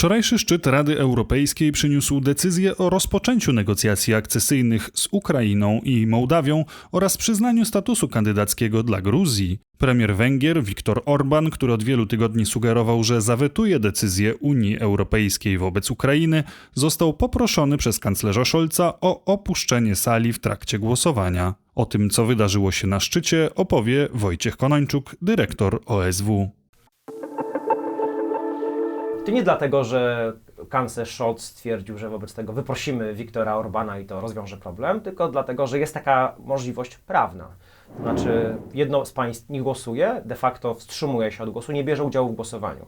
Wczorajszy szczyt Rady Europejskiej przyniósł decyzję o rozpoczęciu negocjacji akcesyjnych z Ukrainą i Mołdawią oraz przyznaniu statusu kandydackiego dla Gruzji. Premier Węgier Viktor Orban, który od wielu tygodni sugerował, że zawetuje decyzję Unii Europejskiej wobec Ukrainy, został poproszony przez kanclerza Scholza o opuszczenie sali w trakcie głosowania. O tym, co wydarzyło się na szczycie, opowie Wojciech Konończuk, dyrektor OSW. To nie dlatego, że kanclerz Scholz stwierdził, że wobec tego wyprosimy Viktora Orbana i to rozwiąże problem, tylko dlatego, że jest taka możliwość prawna. Znaczy, jedno z państw nie głosuje, de facto wstrzymuje się od głosu, nie bierze udziału w głosowaniu.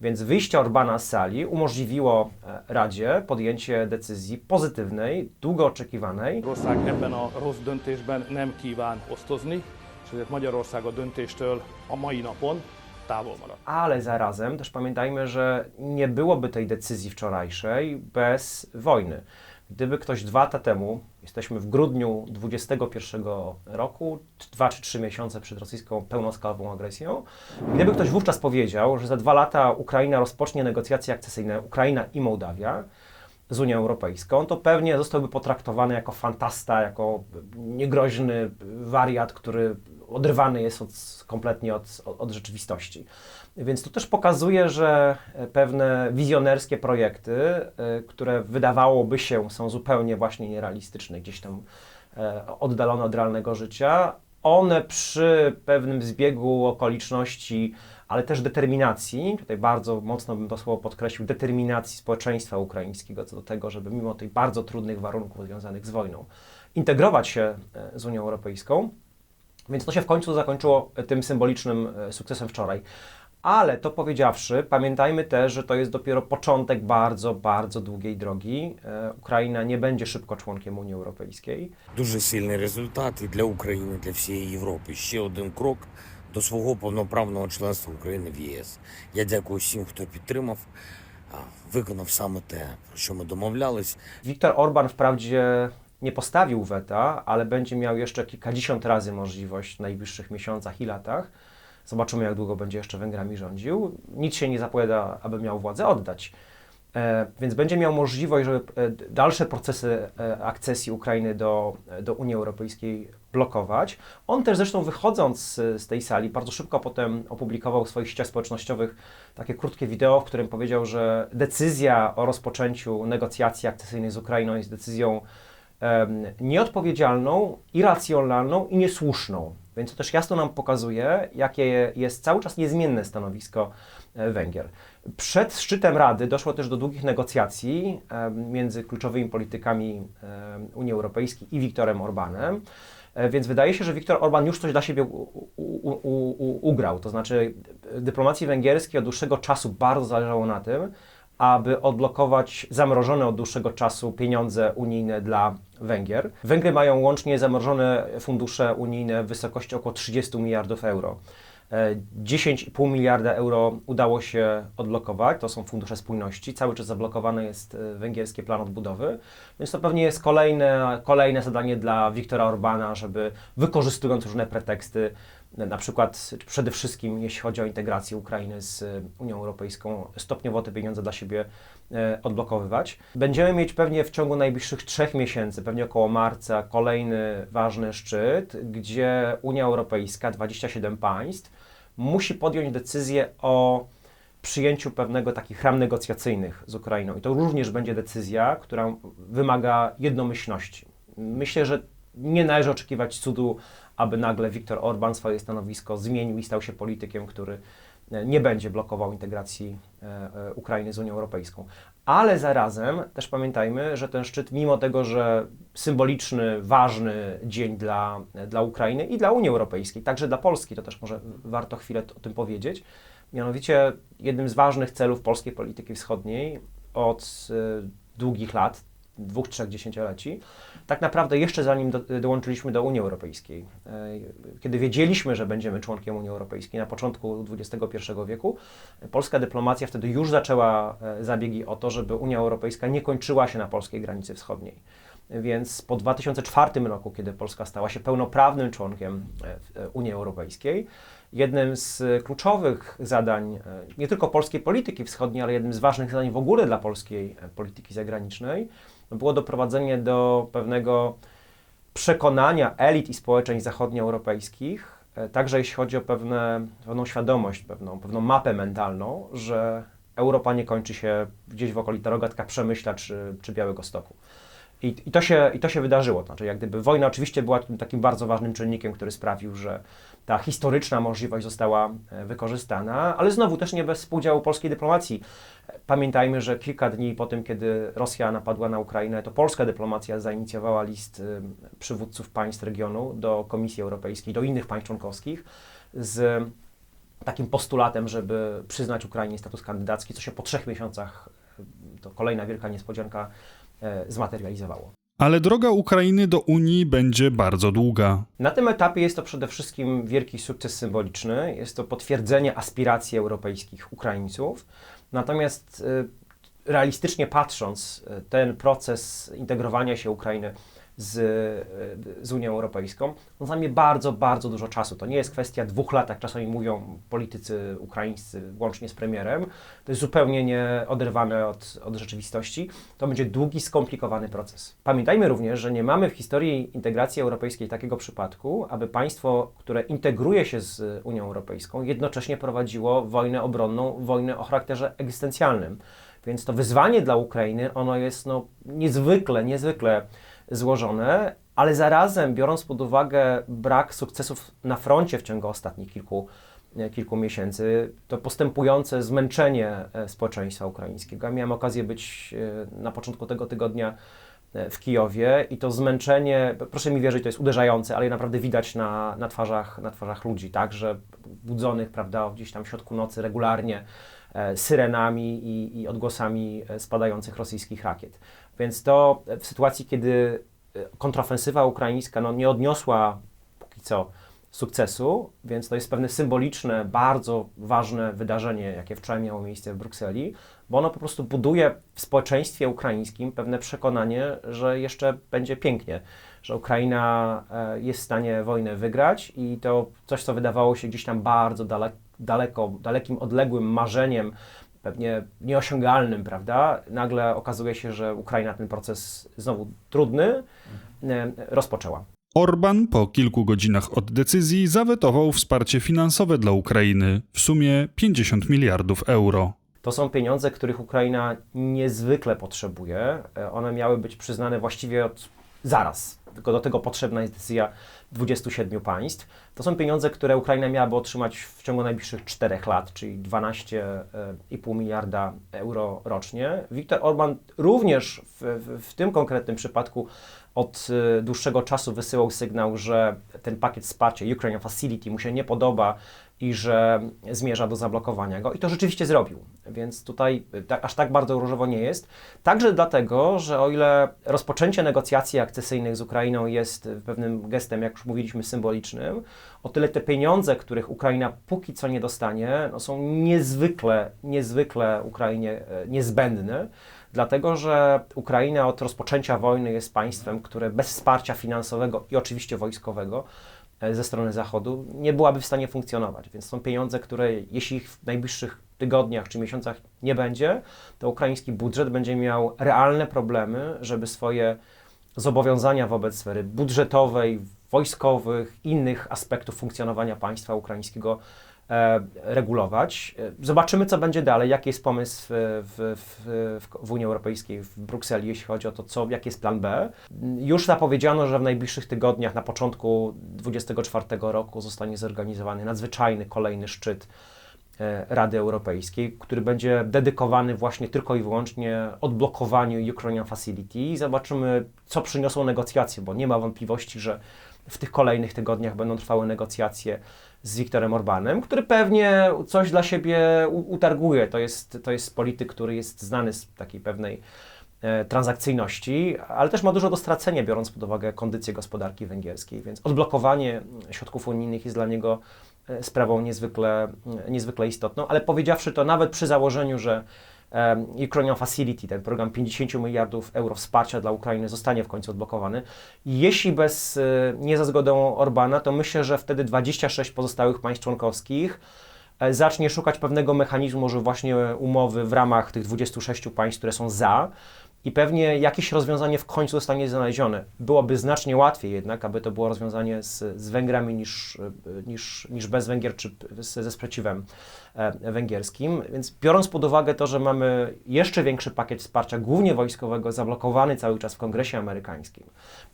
Więc wyjście Orbana z sali umożliwiło e, Radzie podjęcie decyzji pozytywnej, długo oczekiwanej, Magyarország ebben a rossz döntésben nem kíván osztozni, és Magyarország a döntéstől a mai napon. Ale zarazem też pamiętajmy, że nie byłoby tej decyzji wczorajszej bez wojny. Gdyby ktoś dwa lata temu, jesteśmy w grudniu 2021 roku, dwa czy trzy miesiące przed rosyjską pełnoskalową agresją, gdyby ktoś wówczas powiedział, że za dwa lata Ukraina rozpocznie negocjacje akcesyjne, Ukraina i Mołdawia, z Unią Europejską, to pewnie zostałby potraktowany jako fantasta, jako niegroźny wariat, który odrywany jest od, kompletnie od, od, od rzeczywistości. Więc to też pokazuje, że pewne wizjonerskie projekty, y, które wydawałoby się są zupełnie właśnie nierealistyczne, gdzieś tam e, oddalone od realnego życia, one przy pewnym zbiegu okoliczności, ale też determinacji, tutaj bardzo mocno bym to słowo podkreślił, determinacji społeczeństwa ukraińskiego co do tego, żeby mimo tych bardzo trudnych warunków związanych z wojną integrować się e, z Unią Europejską. Więc to się w końcu zakończyło tym symbolicznym e, sukcesem wczoraj. Ale to powiedziawszy, pamiętajmy też, że to jest dopiero początek bardzo, bardzo długiej drogi. E, Ukraina nie będzie szybko członkiem Unii Europejskiej. Дуже сильний результат і для України, для всієї Європи. Ще один крок до свого повноправного членства України в ЄС. Я дякую всім, хто підтримав, а, виконав саме те, про що ми домовлялись. Viktor Orban wprawdzie nie postawił weta, ale będzie miał jeszcze kilkadziesiąt razy możliwość w najbliższych miesiącach i latach. Zobaczymy, jak długo będzie jeszcze Węgrami rządził. Nic się nie zapowiada, aby miał władzę oddać. E, więc będzie miał możliwość, żeby e, dalsze procesy e, akcesji Ukrainy do, do Unii Europejskiej blokować. On też zresztą wychodząc z, z tej sali, bardzo szybko potem opublikował w swoich sieciach społecznościowych takie krótkie wideo, w którym powiedział, że decyzja o rozpoczęciu negocjacji akcesyjnych z Ukrainą jest decyzją nieodpowiedzialną, irracjonalną i niesłuszną. Więc to też jasno nam pokazuje, jakie jest cały czas niezmienne stanowisko e, Węgier. Przed szczytem Rady doszło też do długich negocjacji między kluczowymi politykami Unii Europejskiej i Viktorem Orbanem. E, Więc wydaje się, że Viktor Orban już coś dla siebie ugrał. To znaczy, dyplomacji węgierskiej od dłuższego czasu bardzo zależało na tym, aby odblokować zamrożone od dłuższego czasu pieniądze unijne dla Węgier. Węgry mają łącznie zamrożone fundusze unijne w wysokości około 30 miliardów euro. E, 10,5 miliarda euro udało się odblokować, to są fundusze spójności. Cały czas zablokowany jest e, węgierski plan odbudowy, więc to pewnie jest kolejne, kolejne zadanie dla Viktora Orbana, żeby wykorzystując różne preteksty, na przykład przede wszystkim jeśli chodzi o integrację Ukrainy z e, Unią Europejską, stopniowo te pieniądze dla siebie e, odblokowywać. Będziemy mieć pewnie w ciągu najbliższych trzech miesięcy, pewnie około marca, kolejny ważny szczyt, gdzie Unia Europejska, 27 państw, musi podjąć decyzję o przyjęciu pewnego takich ram negocjacyjnych z Ukrainą. I to również będzie decyzja, która wymaga jednomyślności. Myślę, że nie należy oczekiwać cudu, aby nagle Viktor Orban swoje stanowisko zmienił i stał się politykiem, który e, nie będzie blokował integracji e, e, Ukrainy z Unią Europejską. Ale zarazem też pamiętajmy, że ten szczyt, mimo tego, że symboliczny, ważny dzień dla, dla Ukrainy i dla Unii Europejskiej, także dla Polski, to też może warto chwilę o tym powiedzieć, mianowicie jednym z ważnych celów polskiej polityki wschodniej od długich lat, dwóch, trzech dziesięcioleci, tak naprawdę jeszcze zanim do, dołączyliśmy do Unii Europejskiej, e, kiedy wiedzieliśmy, że będziemy członkiem Unii Europejskiej na początku XXI wieku, polska dyplomacja wtedy już zaczęła e, zabiegi o to, żeby Unia Europejska nie kończyła się na polskiej granicy wschodniej. Więc po 2004 roku, kiedy Polska stała się pełnoprawnym członkiem e, Unii Europejskiej, jednym z kluczowych zadań nie tylko polskiej polityki wschodniej, ale jednym z ważnych zadań w ogóle dla polskiej polityki zagranicznej było doprowadzenie do pewnego przekonania elit i społeczeństw zachodnioeuropejskich, e, także jeśli chodzi o pewne, pewną świadomość, pewną, pewną mapę mentalną, że Europa nie kończy się gdzieś w okolicach rogatka Przemyśla czy, czy Białego Stoku. I, I, to się, I to się wydarzyło. Znaczy, jak gdyby wojna oczywiście była takim bardzo ważnym czynnikiem, który sprawił, że ta historyczna możliwość została e, wykorzystana, ale znowu też nie bez współdziału polskiej dyplomacji. Pamiętajmy, że kilka dni po tym, kiedy Rosja napadła na Ukrainę, to polska dyplomacja zainicjowała list y, przywódców państw regionu do Komisji Europejskiej, do innych państw członkowskich z takim postulatem, żeby przyznać Ukrainie status kandydacki, co się po trzech miesiącach, to kolejna wielka niespodzianka, e, zmaterializowało. Ale droga Ukrainy do Unii będzie bardzo długa. Na tym etapie jest to przede wszystkim wielki sukces symboliczny, jest to potwierdzenie aspiracji europejskich Ukraińców. Natomiast y, realistycznie patrząc, y, ten proces integrowania się Ukrainy z, y, z Unią Europejską, on zajmie bardzo, bardzo dużo czasu. To nie jest kwestia dwóch lat, jak czasami mówią politycy ukraińscy, łącznie z premierem. To jest zupełnie nieoderwane od, od rzeczywistości. To będzie długi, skomplikowany proces. Pamiętajmy również, że nie mamy w historii integracji europejskiej takiego przypadku, aby państwo, które integruje się z Unią Europejską, jednocześnie prowadziło wojnę obronną, wojnę o charakterze egzystencjalnym. Więc to wyzwanie dla Ukrainy, ono jest no, niezwykle, niezwykle złożone, ale zarazem, biorąc pod uwagę brak sukcesów na froncie w ciągu ostatnich kilku, e, kilku miesięcy, to postępujące zmęczenie e, społeczeństwa ukraińskiego. Ja miałem okazję być e, na początku tego tygodnia w Kijowie i to zmęczenie, proszę mi wierzyć, to jest uderzające, ale naprawdę widać na, na, twarzach, na twarzach ludzi, tak, że budzonych, prawda, gdzieś tam w środku nocy regularnie syrenami i, i odgłosami spadających rosyjskich rakiet. Więc to w sytuacji, kiedy e, kontrofensywa ukraińska no, nie odniosła póki co sukcesu, więc to jest pewne symboliczne, bardzo ważne wydarzenie, jakie wczoraj miało miejsce w Brukseli, bo ono po prostu buduje w społeczeństwie ukraińskim pewne przekonanie, że jeszcze będzie pięknie, że Ukraina e, jest w stanie wojnę wygrać i to coś, co wydawało się gdzieś tam bardzo daleko, daleko dalekim, odległym marzeniem pewnie nieosiągalnym, prawda? Nagle okazuje się, że Ukraina ten proces znowu trudny e, rozpoczęła. Orban po kilku godzinach od decyzji zawetował wsparcie finansowe dla Ukrainy w sumie 50 miliardów euro. To są pieniądze, których Ukraina niezwykle potrzebuje. E, one miały być przyznane właściwie od zaraz, tylko do tego potrzebna jest decyzja 27 państw. To są pieniądze, które Ukraina miałaby otrzymać w ciągu najbliższych 4 lat, czyli 12,5 miliarda euro rocznie. Viktor Orban również w, w, w tym konkretnym przypadku od y, dłuższego czasu wysyłał sygnał, że ten pakiet wsparcia Ukraine Facility mu się nie podoba i że zmierza do zablokowania go. I to rzeczywiście zrobił. Więc tutaj tak, aż tak bardzo różowo nie jest. Także dlatego, że o ile rozpoczęcie negocjacji akcesyjnych z Ukrainą jest pewnym gestem, jak już mówiliśmy, symbolicznym, o tyle te pieniądze, których Ukraina póki co nie dostanie, no są niezwykle, niezwykle Ukrainie niezbędne dlatego że Ukraina od rozpoczęcia wojny jest państwem, które bez wsparcia finansowego i oczywiście wojskowego e, ze strony Zachodu nie byłaby w stanie funkcjonować. Więc są pieniądze, które jeśli ich w najbliższych tygodniach czy miesiącach nie będzie, to ukraiński budżet będzie miał realne problemy, żeby swoje zobowiązania wobec sfery budżetowej, wojskowych, innych aspektów funkcjonowania państwa ukraińskiego regulować. E, zobaczymy, co będzie dalej, jaki jest pomysł w, w, w, w, Unii Europejskiej, w Brukseli, jeśli chodzi o to, co, jaki jest plan B. Już zapowiedziano, że w najbliższych tygodniach, na początku 2024 roku zostanie zorganizowany nadzwyczajny kolejny szczyt e, Rady Europejskiej, który będzie dedykowany właśnie tylko i wyłącznie odblokowaniu Ukrainian Facility. Zobaczymy, co przyniosą negocjacje, bo nie ma wątpliwości, że w tych kolejnych tygodniach będą trwały negocjacje z Wiktorem Orbanem, który pewnie coś dla siebie utarguje. To jest, to jest polityk, który jest znany z takiej pewnej e, transakcyjności, ale też ma dużo do stracenia, biorąc pod uwagę kondycję gospodarki węgierskiej, więc odblokowanie środków unijnych jest dla niego e, sprawą niezwykle, niezwykle istotną, ale powiedziawszy to nawet przy założeniu, że Ukrainian Facility, ten program 50 miliardów euro wsparcia dla Ukrainy zostanie w końcu odblokowany. Jeśli bez, e, nie za zgodą Orbana, to myślę, że wtedy 26 pozostałych państw członkowskich e, zacznie szukać pewnego mechanizmu, może właśnie umowy w ramach tych 26 państw, które są za, i pewnie jakieś rozwiązanie w końcu zostanie znalezione. Byłoby znacznie łatwiej jednak, aby to było rozwiązanie z, z Węgrami niż, e, niż, niż bez Węgier, czy ze sprzeciwem e, węgierskim. Więc biorąc pod uwagę to, że mamy jeszcze większy pakiet wsparcia, głównie wojskowego, zablokowany cały czas w Kongresie Amerykańskim,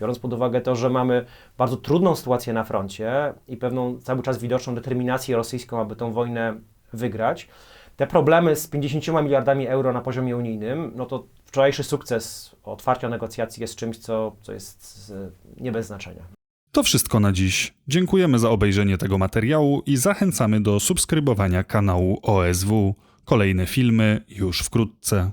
biorąc pod uwagę to, że mamy bardzo trudną sytuację na froncie i pewną cały czas widoczną determinację rosyjską, aby tą wojnę wygrać, te problemy z 50 miliardami euro na poziomie unijnym, no to wczorajszy sukces otwarcia negocjacji jest czymś, co, co jest nie bez znaczenia. To wszystko na dziś. Dziękujemy za obejrzenie tego materiału i zachęcamy do subskrybowania kanału OSW. Kolejne filmy już wkrótce.